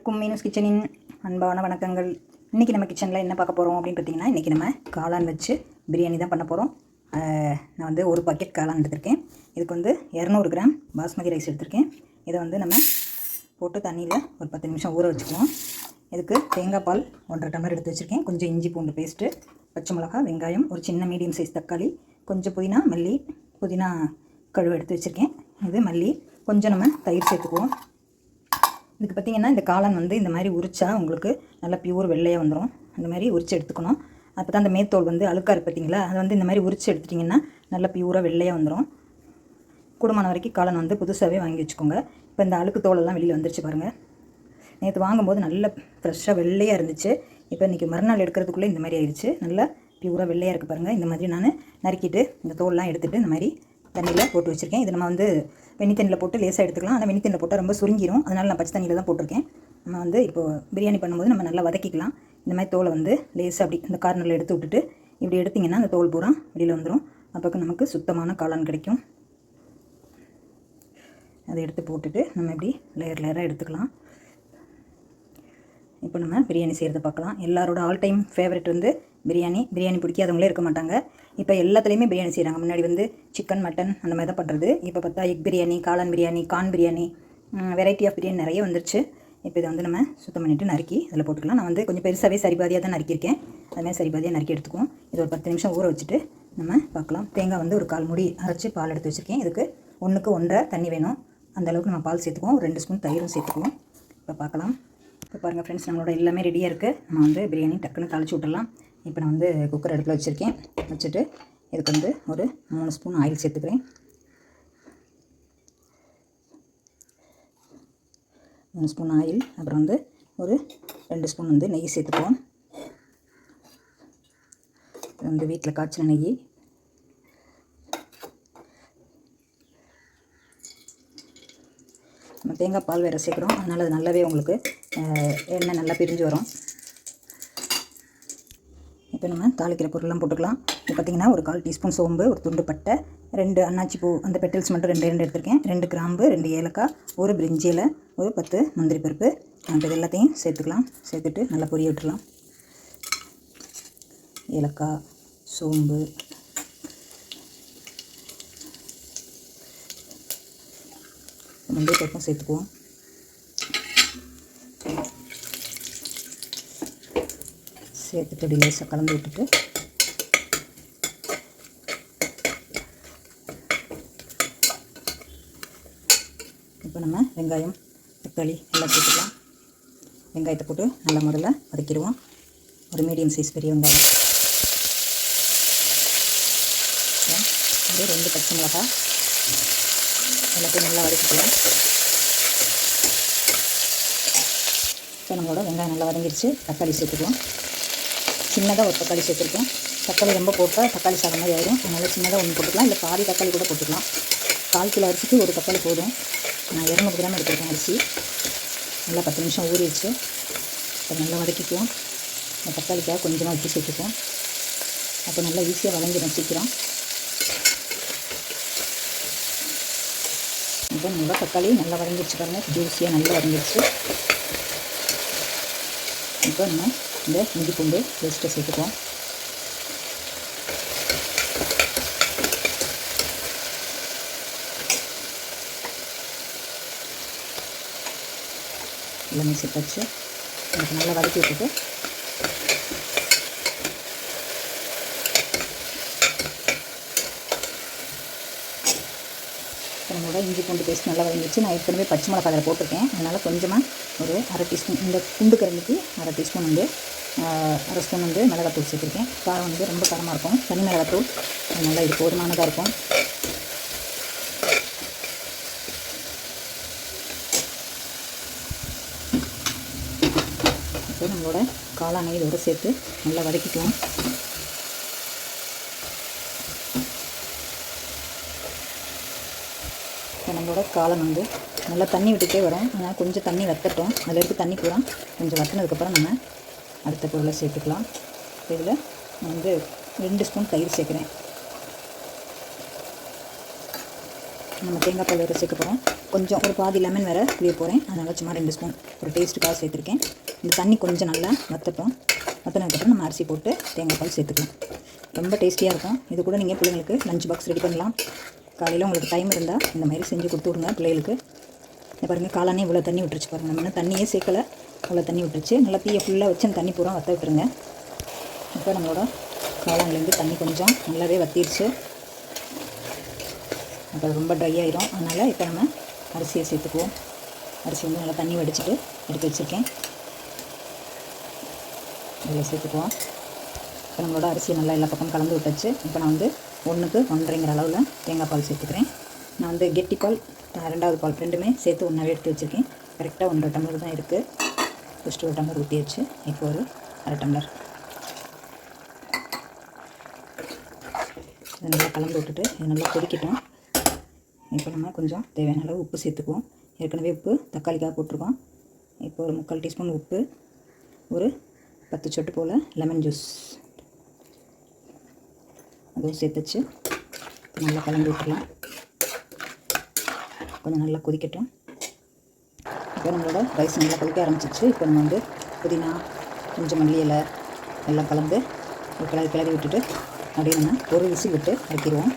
அனைவருக்கும் மீனூஸ் கிச்சனின் அன்பான வணக்கங்கள். இன்றைக்கி நம்ம கிச்சனில் என்ன பார்க்க போகிறோம் அப்படின்னு பார்த்தீங்கன்னா இன்றைக்கி நம்ம காளான் வச்சு பிரியாணி தான் பண்ண போகிறோம் நான் வந்து ஒரு பாக்கெட் காளான் எடுத்திருக்கேன். இதுக்கு வந்து இரநூறு கிராம் பாஸ்மதி ரைஸ் எடுத்திருக்கேன். இதை வந்து நம்ம போட்டு தண்ணியில் ஒரு பத்து நிமிஷம் ஊற வச்சுக்குவோம். இதுக்கு தேங்காய் பால் ஒன்றரை டம்ளர் எடுத்து வச்சுருக்கேன். கொஞ்சம் இஞ்சி பூண்டு பேஸ்ட்டு பச்சை மிளகா வெங்காயம் ஒரு சின்ன மீடியம் சைஸ் தக்காளி கொஞ்சம் புதினா மல்லி புதினா கழுவு எடுத்து வச்சுருக்கேன். இது மல்லி கொஞ்சம் நம்ம தயிர் சேர்த்துக்குவோம். இதுக்கு பார்த்திங்கன்னா இந்த காளான் வந்து இந்த மாதிரி உரிச்சா உங்களுக்கு நல்லா பியூர் வெள்ளையாக வந்துடும் அந்த மாதிரி உரிச்சு எடுத்துக்கணும். அப்போ தான் அந்த மேத்தோல் வந்து அழுக்காக இருக்கு பார்த்தீங்களா? அதை வந்து இந்த மாதிரி உரிச்சு எடுத்துட்டிங்கன்னா நல்லா பியூராக வெள்ளையாக வந்துடும் கூடுமான வரைக்கும் காளான் வந்து புதுசாகவே வாங்கி வச்சுக்கோங்க. இப்போ இந்த அழுக்கு தோலெல்லாம் வெளியில் வந்துருச்சு பாருங்கள் நேற்று வாங்கும்போது நல்ல ஃப்ரெஷ்ஷாக வெள்ளையாக இருந்துச்சு. இப்போ இன்றைக்கி மறுநாள் எடுக்கிறதுக்குள்ளே இந்த மாதிரி ஆயிடுச்சு. நல்லா பியூராக வெள்ளையாக இருக்குது பாருங்கள் இந்த மாதிரி நான் நறுக்கிட்டு இந்த தோல்லாம் எடுத்துகிட்டு இந்த மாதிரி தண்ணியில் போட்டு வச்சுருக்கேன். இது நம்ம வந்து வெண்ணி தண்ணியில் போட்டு லேசாக எடுத்துக்கலாம். ஆனால் வெண்ணி தண்ணியில் போட்டால் ரொம்ப சுருங்கிரும். அதனால் நான் பச்சை தண்ணியில் தான் போட்டிருக்கேன். நம்ம வந்து இப்போது பிரியாணி பண்ணும்போது நம்ம நல்லா வதக்கிக்கலாம். இந்த மாதிரி தோலை வந்து லேசாக அப்படி இந்த கார்னரில் எடுத்து விட்டுட்டு இப்படி எடுத்திங்கன்னா அந்த தோல் பூரா வெளியில் வந்துடும் அப்போ நமக்கு சுத்தமான காளான் கிடைக்கும். அதை எடுத்து போட்டுட்டு நம்ம இப்படி லேயர் லேயராக எடுத்துக்கலாம். இப்போ நம்ம பிரியாணி செய்கிறத பார்க்கலாம். எல்லாரோட ஆல் டைம் ஃபேவரட் வந்து பிரியாணி பிரியாணி பிடிக்காதவங்களே இருக்க மாட்டாங்க. இப்போ எல்லாத்துலேயுமே பிரியாணி செய்கிறாங்க முன்னாடி வந்து சிக்கன் மட்டன் அந்த மாதிரி தான் பண்ணுறது இப்போ பார்த்தா எக் பிரியாணி காளான் பிரியாணி கான் பிரியாணி வெரைட்டி ஆஃப் பிரியாணி நிறைய வந்துருச்சு. இப்போ இதை வந்து நம்ம சுத்தம் பண்ணிவிட்டு நறுக்கி அதில் போட்டுக்கலாம். நான் வந்து கொஞ்சம் பெருசாகவே சரிபாதியாக தான் நறுக்கியிருக்கேன். அதுமாதிரி சரிபாதியாக நறுக்கி எடுத்துக்குவோம். இது ஒரு பத்து நிமிஷம் ஊற வச்சுட்டு நம்ம பார்க்கலாம். தேங்காய் வந்து ஒரு கால் முடி அரைச்சி பால் எடுத்து வச்சுருக்கேன். இதுக்கு ஒன்றுக்கு ஒன்றரை தண்ணி வேணும். அந்தளவுக்கு நம்ம பால் சேர்த்துக்குவோம். ஒரு ரெண்டு ஸ்பூன் தயிரும் சேர்த்துக்குவோம். இப்போ பார்க்கலாம். இப்போ பாருங்கள் ஃப்ரெண்ட்ஸ் நம்மளோட எல்லாமே ரெடியாக இருக்குது நம்ம வந்து பிரியாணி டக்குன்னு தாளிச்சு விட்டுடலாம். இப்போ நான் வந்து குக்கர் அடுப்பில் வச்சுருக்கேன். வச்சுட்டு இதுக்கு வந்து ஒரு மூணு ஸ்பூன் ஆயில் சேர்த்துக்கிறேன். மூணு ஸ்பூன் ஆயில் அப்புறம் வந்து ஒரு ரெண்டு ஸ்பூன் வந்து நெய் சேர்த்துக்குவோம் இது வந்து வீட்டில் காய்ச்சின நெய். நம்ம தேங்காய் பால் வேறு சேர்க்குறோம். அதனால் அது நல்லாவே உங்களுக்கு எண்ணெய் நல்லா பிரிஞ்சு வரும். இப்போ நம்ம தாளிக்கிற பொருள்லாம் போட்டுக்கலாம். இப்போ பார்த்திங்கன்னா ஒரு கால் டீஸ்பூன் சோம்பு ஒரு துண்டு பட்டை ரெண்டு அன்னாச்சி பூ அந்த பெட்டல்ஸ் மட்டும் ரெண்டு ரெண்டு எடுத்திருக்கேன். ரெண்டு கிராம்பு ரெண்டு ஏலக்காய் ஒரு பிரிஞ்சியில் ஒரு பத்து முந்திரி பருப்பு. இப்போ இது எல்லாத்தையும் சேர்த்துக்கலாம். சேர்த்துட்டு நல்லா பொரிய விட்டுடலாம். ஏலக்காய் சோம்பு. முந்திரி பருப்பும் சேர்த்துக்குவோம். சேர்த்துட்டு லேசாக கலந்து விட்டுட்டு. இப்போ நம்ம வெங்காயம் தக்காளி எல்லாம் போட்டுக்கலாம். வெங்காயத்தை போட்டு நல்ல முதல்ல வதக்கிடுவோம். ஒரு மீடியம் சைஸ் பெரிய வெங்காயம். ஒரு ரெண்டு பச்சை மிளகா எல்லாத்தையும் நல்லா வதக்கிக்கலாம். இப்போ நம்மளோட வெங்காயம் நல்லா வதங்கிடுச்சு. தக்காளி சேர்த்துக்குவோம் சின்னதாக ஒரு தக்காளி சேர்த்துருக்கேன். தக்காளி ரொம்ப போட்டால் தக்காளி சாதம் மாதிரி ஆயிடும் அதனால் சின்னதாக ஒன்று போட்டுக்கலாம். இல்லை பாதி தக்காளி கூட போட்டுக்கலாம். கால் கிலோ அரிசிக்கு ஒரு தக்காளி போதும். நான் இரநூறு கிராம் எடுத்துருக்கேன் அரிசி. நல்லா பத்து நிமிஷம் ஊறிடுச்சு. இப்போ நல்லா வதக்கிக்குவோம். இந்த தக்காளிக்காக கொஞ்சமாக உப்பு சேர்த்துக்குவோம் அப்போ நல்லா ஈஸியாக வளைஞ்சிடும் சீக்கிரம். இப்போ நல்லா தக்காளி நல்லா வதங்கிடுச்சு பாருங்கள் ஜூஸியாக நல்லா வதங்கிடுச்சு. இப்போ நம்ம இந்த இஞ்சி பூண்டு பேஸ்ட்டை சேர்த்துக்குவோம் எல்லாமே சேர்த்தாச்சு. எனக்கு நல்லா வதக்கி விட்டுட்டு. நம்மளோட இஞ்சி பூண்டு பேஸ்ட் நல்லா வதங்கிடுச்சு. நான் ஏற்கனவே பச்சை மிளகா அதில் போட்டிருக்கேன். அதனால் கொஞ்சமாக ஒரு அரை டீஸ்பூன் இந்த குண்டு கரண்டிக்கு அரை டீஸ்பூன் வந்து அரை ஸ்பூன் வந்து மிளகாத்தூள் சேர்த்துருக்கேன். காரம் வந்து ரொம்ப காரமாக இருக்கும். தனி மிளகாத்தூள். அது நல்லா இது போதுமானதாக இருக்கும். இப்போ நம்மளோட காளானை இதோடு சேர்த்து நல்லா வதக்கிக்குவோம் இப்போ நம்மளோட காளான் வந்து நல்லா தண்ணி விட்டுட்டே வரும் ஆனால் கொஞ்சம் தண்ணி வத்தட்டும். அதில் இருக்க தண்ணி பூரா கொஞ்சம் வத்தினதுக்கப்புறம் நம்ம அடுத்த பொருளை சேர்த்துக்கலாம். இதில் நான் வந்து ரெண்டு ஸ்பூன் தயிர் சேர்க்குறேன். நம்ம தேங்காய் பால் வேறு சேர்க்க போகிறோம் கொஞ்சம் ஒரு பாதி லெமன் வேறு புளிய போகிறேன் அதனால் சும்மா ரெண்டு ஸ்பூன் ஒரு டேஸ்ட்டுக்காக சேர்த்துருக்கேன். இந்த தண்ணி கொஞ்சம் நல்லா வற்றட்டும் வற்றினதுக்கப்புறம் நம்ம அரிசி போட்டு தேங்காய் பால் சேர்த்துக்கலாம். ரொம்ப டேஸ்டியாக இருக்கும். இது கூட நீங்கள் பிள்ளைங்களுக்கு லஞ்ச் பாக்ஸ் ரெடி பண்ணலாம். காலையில் உங்களுக்கு டைம் இருந்தால் இந்த மாதிரி செஞ்சு கொடுத்து விடுங்க பிள்ளைகளுக்கு. இந்த பாருங்கள் காலானே இவ்வளோ தண்ணி விட்டுருச்சு பாருங்கள் நம்ம இன்னும் தண்ணியே சேர்க்கலை. இவ்வளோ தண்ணி விட்டுருச்சு. நல்லா தீயை ஃபுல்லாக வச்சு தண்ணி பூரா வற்ற விட்டுருங்க. இப்போ நம்மளோட காளான்லேருந்து தண்ணி கொஞ்சம் நல்லாவே வற்றிருச்சு அப்போ ரொம்ப ட்ரை ஆகிரும் அதனால் இப்போ நம்ம அரிசியை சேர்த்துக்குவோம். அரிசி வந்து நல்லா தண்ணி வடிச்சிட்டு எடுத்து வச்சுருக்கேன். இதில் சேர்த்துக்குவோம். இப்போ நம்மளோட அரிசி நல்லா எல்லா பக்கம் கலந்து விட்டாச்சு. இப்போ நான் வந்து ஒன்றுக்கு ஒன்றரைங்கிற அளவில் தேங்காய் பால் சேர்த்துக்கிறேன். நான் வந்து கெட்டி பால் ரெண்டாவது பால் ரெண்டுமே சேர்த்து ஒன்றாவே எடுத்து வச்சுருக்கேன். கரெக்டாக ஒன்றரை டம்ளர் தான் இருக்குது ஃபஸ்ட்டு ஒரு டம்ளர் ஊற்றியாச்சு இப்போ ஒரு அரை டம்ளர். இதை நல்லா கலந்து விட்டுட்டு இது நல்லா கொதிக்கட்டும். இப்போ நம்ம கொஞ்சம் தேவையான அளவு உப்பு சேர்த்துக்குவோம். ஏற்கனவே உப்பு தக்காளிக்காக போட்டிருக்கோம். இப்போ ஒரு முக்கால் டீஸ்பூன் உப்பு ஒரு பத்து சொட்டு போல் லெமன் ஜூஸ். அதுவும் சேர்த்துச்சு. நல்லா கலந்து விட்டுடலாம். கொஞ்சம் நல்லா கொதிக்கட்டும். இப்போ நம்மளோட ரைஸ் நல்லா கொதிக்க ஆரம்பிச்சிச்சு இப்போ நம்ம வந்து புதினா கொஞ்சம் மல்லி இலை எல்லாம் கலந்து ஒரு கிளறி கிளறி விட்டுட்டு அப்படியே நம்ம ஒரு விசில் விட்டு அடிக்கிடுவோம்.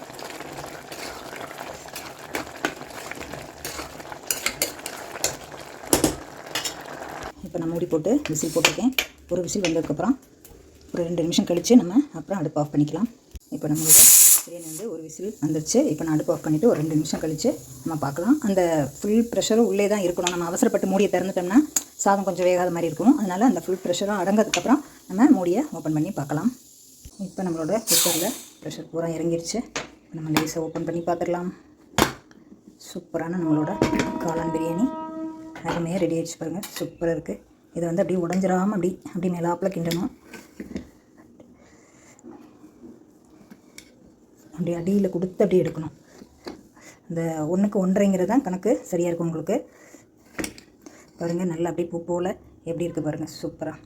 இப்போ நான் மூடி போட்டு விசில் போட்டிருக்கேன். ஒரு விசில் வந்ததுக்கப்புறம் ஒரு ரெண்டு நிமிஷம் கழித்து நம்ம அப்புறம் அடுப்பு ஆஃப் பண்ணிக்கலாம். இப்போ நம்மளோட பிரியாணி வந்து ஒரு விசில் வந்துருச்சு. இப்போ நான் அடுப்பு ஆஃப் பண்ணிவிட்டு ஒரு ரெண்டு நிமிஷம் கழித்து நம்ம பார்க்கலாம். அந்த ஃபுல் ப்ரெஷரும் உள்ளே தான் இருக்கணும். நம்ம அவசரப்பட்டு மூடியை திறந்துட்டோம்னா சாதம் கொஞ்சம் வேகாத மாதிரி இருக்கும் அதனால் அந்த ஃபுல் ப்ரெஷரும் அடங்கிறதுக்கப்புறம் நம்ம மூடியை ஓப்பன் பண்ணி பார்க்கலாம். இப்போ நம்மளோட குக்கரில் ப்ரெஷர் பூரா இறங்கிருச்சு. இப்போ நம்ம லேஸை ஓப்பன் பண்ணி பார்த்துடலாம். சூப்பரான நம்மளோட காளான் பிரியாணி. அருமையாக ரெடி ஆகிடுச்சு பாருங்கள் சூப்பராக இருக்குது இதை வந்து அப்படியே உடஞ்சிடாமல் அப்படி அப்படி மேலாப்பில் கிண்டணும். அப்படி அடியில் கொடுத்து அப்படியே எடுக்கணும். இந்த ஒன்றுக்கு ஒன்றரைங்கிறது தான் கணக்கு. சரியாக இருக்கும் உங்களுக்கு? பாருங்கள் நல்லா அப்படியே பூ போல் எப்படி இருக்குது பாருங்கள் சூப்பராக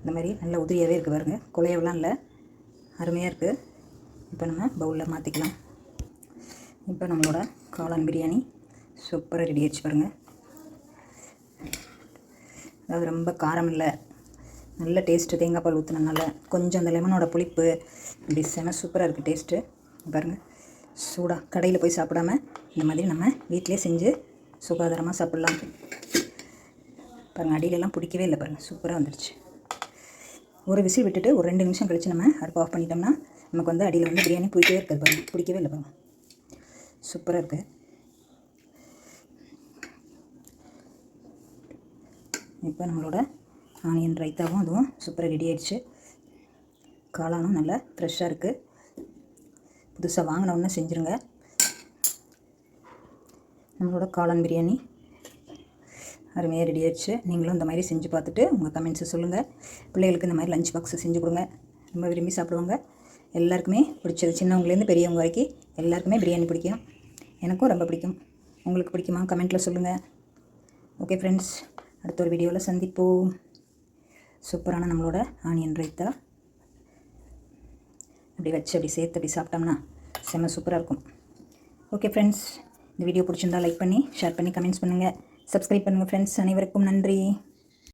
இந்த மாதிரி நல்ல உதிரியாகவே இருக்குது பாருங்கள் குலையவெல்லாம் இல்லை. அருமையாக இருக்குது இப்போ நம்ம பவுலில் மாற்றிக்கலாம் இப்போ நம்மளோட காளான் பிரியாணி சூப்பராக ரெடி ஆயிடுச்சு பாருங்கள் அதாவது ரொம்ப காரம் இல்லை. நல்ல டேஸ்ட்டு தேங்காய் பால் ஊற்றினனால கொஞ்சம் அந்த லெமனோட புளிப்பு இப்படி செம சூப்பராக இருக்குது டேஸ்ட்டு பாருங்கள் சூடாக கடையில் போய் சாப்பிடாம இந்த மாதிரி நம்ம வீட்டிலே செஞ்சு சுகாதாரமாக சாப்பிட்லாம். பாருங்கள் அடியிலலாம் பிடிக்கவே இல்லை பாருங்கள் சூப்பராக வந்துடுச்சு ஒரு விசில் விட்டுட்டு ஒரு ரெண்டு நிமிஷம் கழித்து நம்ம அடுப்பு ஆஃப் பண்ணிட்டோம்னா நமக்கு வந்து அடியில் வந்து பிரியாணி பிடிக்கவே இருக்காது பாருங்கள் பிடிக்கவே இல்லை பாருங்கள் சூப்பராக இருக்குது இப்போ நம்மளோட ஆனியன் ரைத்தாவும் அதுவும் சூப்பராக ரெடி ஆயிடுச்சு. காளானும் நல்லா ஃப்ரெஷ்ஷாக இருக்குது புதுசாக வாங்கினோன்னு செஞ்சுருங்க. நம்மளோட காளான் பிரியாணி அருமையாக ரெடி ஆயிடுச்சு. நீங்களும் இந்த மாதிரி செஞ்சு பார்த்துட்டு உங்கள் கமெண்ட்ஸை சொல்லுங்கள் பிள்ளைகளுக்கு இந்த மாதிரி லஞ்ச் பாக்ஸை செஞ்சு கொடுங்க. ரொம்ப விரும்பி சாப்பிடுவாங்க. எல்லாருக்குமே பிடிச்சது. சின்னவங்கலேருந்து பெரியவங்க வரைக்கும் எல்லாருக்குமே பிரியாணி பிடிக்கும். எனக்கும் ரொம்ப பிடிக்கும். உங்களுக்கு பிடிக்குமா? கமெண்ட்டில் சொல்லுங்கள் ஓகே ஃப்ரெண்ட்ஸ் அடுத்த ஒரு வீடியோவில் சந்திப்போம். சூப்பரான நம்மளோட ஆனியன் ரைத்தா. அப்படி வச்சு அப்படி சேர்த்து அப்படி சாப்பிட்டோம்னா செம்ம சூப்பராக இருக்கும். ஓகே ஃப்ரெண்ட்ஸ் இந்த வீடியோ பிடிச்சிருந்தா லைக் பண்ணி ஷேர் பண்ணி கமெண்ட்ஸ் பண்ணுங்கள் சப்ஸ்கிரைப் பண்ணுங்கள் ஃப்ரெண்ட்ஸ் அனைவருக்கும் நன்றி.